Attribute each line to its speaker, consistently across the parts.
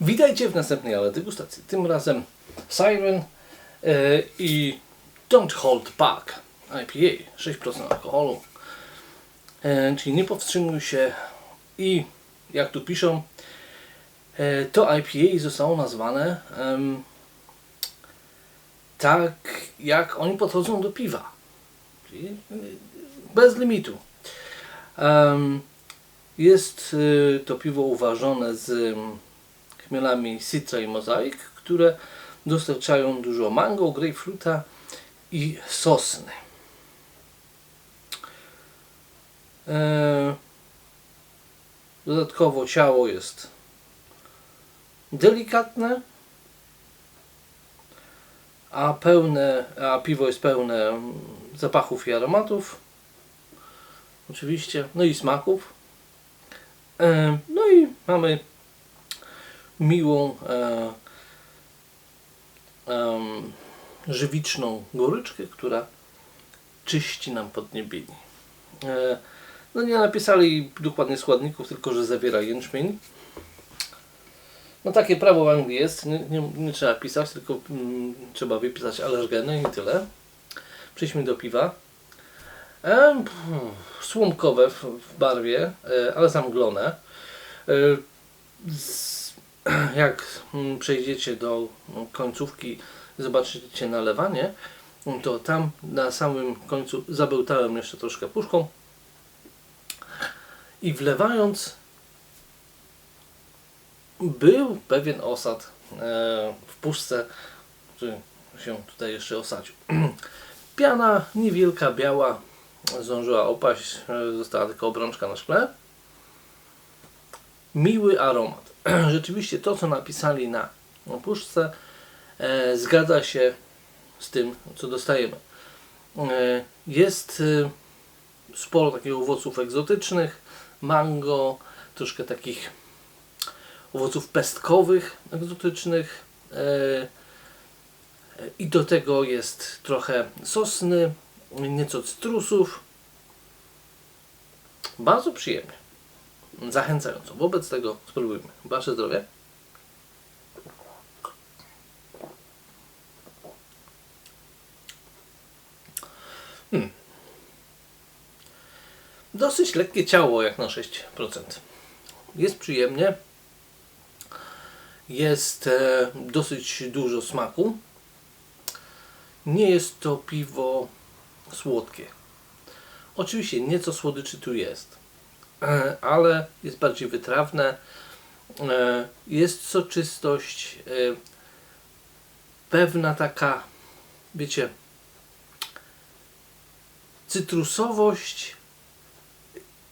Speaker 1: Witajcie w następnej ale degustacji. Tym razem Siren e, i Don't Hold Back IPA 6% alkoholu. E, czyli nie powstrzymuj się i jak tu piszą, e, to IPA zostało nazwane em, tak jak oni podchodzą do piwa. Czyli e, bez limitu. Em, jest y, to piwo uważane z mm, chmielami Citra i Mozaik, które dostarczają dużo mango, grapefruita i sosny. E, Dodatkowo ciało jest delikatne, a pełne, a piwo jest pełne zapachów i aromatów. Oczywiście, no i smaków. E, No i mamy miłą, e, em, żywiczną goryczkę, która czyści nam podniebienie. E, No nie napisali dokładnie składników, tylko że zawiera jęczmień. No takie prawo w Anglii jest, nie, nie, nie trzeba pisać, tylko mm, trzeba wypisać alergeny i tyle. Przejdźmy do piwa. E, pff, słomkowe w, w barwie, e, ale zamglone. E, z, jak mm, przejdziecie do mm, końcówki, zobaczycie nalewanie, to tam na samym końcu zabełtałem jeszcze troszkę puszką i wlewając był pewien osad e, w puszce, który się tutaj jeszcze osadził. Piana niewielka, biała, zdążyła opaść, e, została tylko obrączka na szkle. Miły aromat. Rzeczywiście to, co napisali na puszce, e, zgadza się z tym, co dostajemy. E, jest e, sporo takich owoców egzotycznych, mango, troszkę takich owoców pestkowych, egzotycznych. I do tego jest trochę sosny, nieco cytrusów. Bardzo przyjemnie. Zachęcająco. Wobec tego spróbujmy. Wasze zdrowie. Hmm. Dosyć lekkie ciało jak na 6%. Jest przyjemnie. Jest e, dosyć dużo smaku. Nie jest to piwo słodkie. Oczywiście nieco słodyczy tu jest, ale jest bardziej wytrawne. E, jest soczystość, e, pewna taka, wiecie, cytrusowość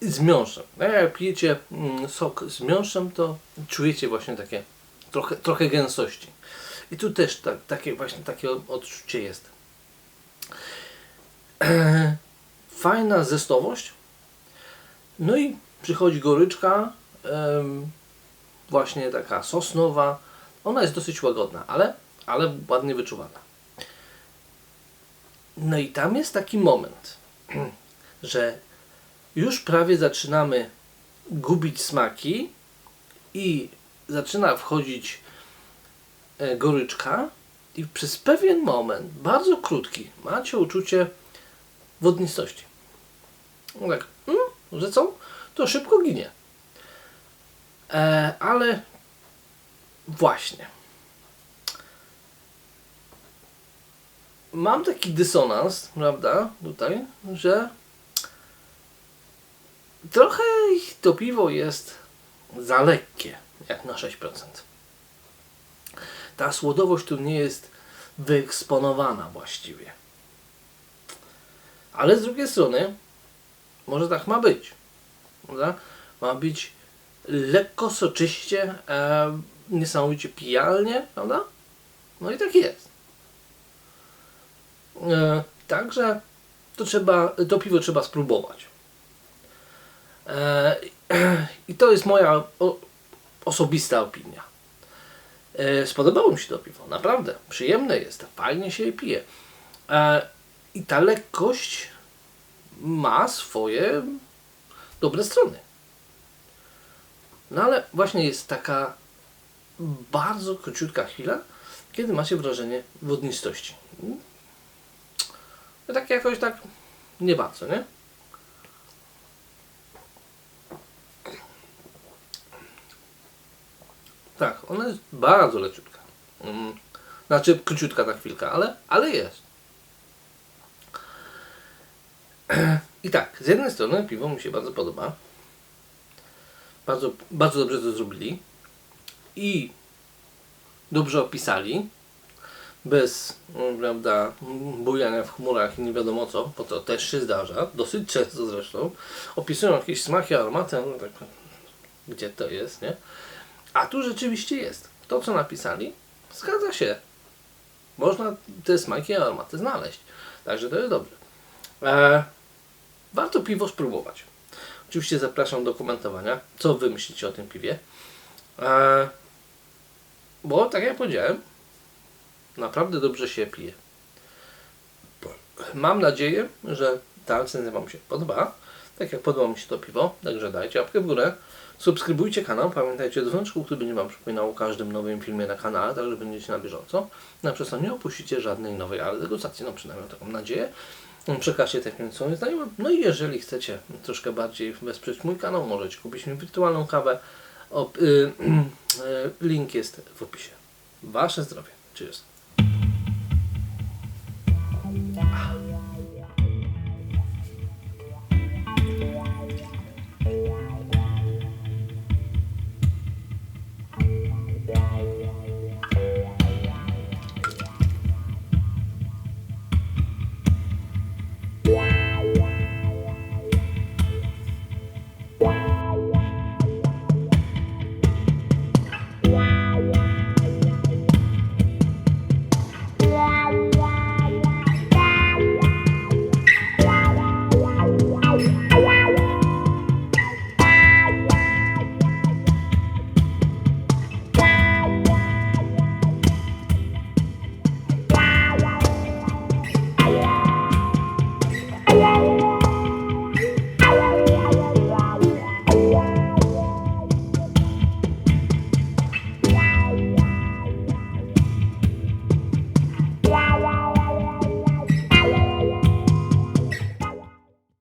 Speaker 1: z miąższem. No, Jak pijecie mm, sok z miąższem, to czujecie właśnie takie trochę, trochę gęstości. I tu też tak, takie właśnie takie odczucie jest. Fajna zestowość. No i przychodzi goryczka, właśnie taka sosnowa. Ona jest dosyć łagodna, ale, ale ładnie wyczuwana. No i tam jest taki moment, że już prawie zaczynamy gubić smaki i zaczyna wchodzić e, goryczka i przez pewien moment, bardzo krótki, macie uczucie wodnistości. No tak, co? To szybko ginie. E, ale właśnie. Mam taki dysonans, prawda, tutaj, że trochę ich to piwo jest za lekkie, jak na 6%. Ta słodowość tu nie jest wyeksponowana właściwie. Ale z drugiej strony, może tak ma być. Prawda? Ma być lekko, soczyście, e, niesamowicie pijalnie, prawda? No i tak jest. E, także to trzeba, to piwo trzeba spróbować. E, I to jest moja o, osobista opinia. E, spodobało mi się to piwo, naprawdę. Przyjemne jest, fajnie się je pije. E, I ta lekkość ma swoje dobre strony. No ale właśnie jest taka bardzo króciutka chwila, kiedy macie wrażenie wodnistości. No tak jakoś tak nie bardzo, nie? Tak, ona jest bardzo leciutka. Mm. Znaczy króciutka ta chwilka, ale, ale jest. I tak, z jednej strony piwo mi się bardzo podoba. Bardzo, bardzo dobrze to zrobili. I dobrze opisali. Bez, mm, prawda, bujania w chmurach i nie wiadomo co, bo to też się zdarza, dosyć często zresztą. Opisują jakieś smaki, aromaty, no tak, gdzie to jest, nie? A tu rzeczywiście jest. To, co napisali, zgadza się. Można te smaki i aromaty znaleźć. Także to jest dobre. E, warto piwo spróbować. Oczywiście zapraszam do komentowania, co wy myślicie o tym piwie. E, bo, tak jak powiedziałem, naprawdę dobrze się pije. Mam nadzieję, że ta recenzja Wam się podoba. Tak jak podoba mi się to piwo, także dajcie łapkę w górę. Subskrybujcie kanał, pamiętajcie o dzwoneczku, który będzie Wam przypominał o każdym nowym filmie na kanale, tak że będziecie na bieżąco. Na to nie opuścicie żadnej nowej ale degustacji, no przynajmniej taką nadzieję. Tak między swoim znajomym. No i jeżeli chcecie troszkę bardziej wesprzeć mój kanał, możecie kupić mi wirtualną kawę. Y, y, link jest w opisie. Wasze zdrowie. Cheers.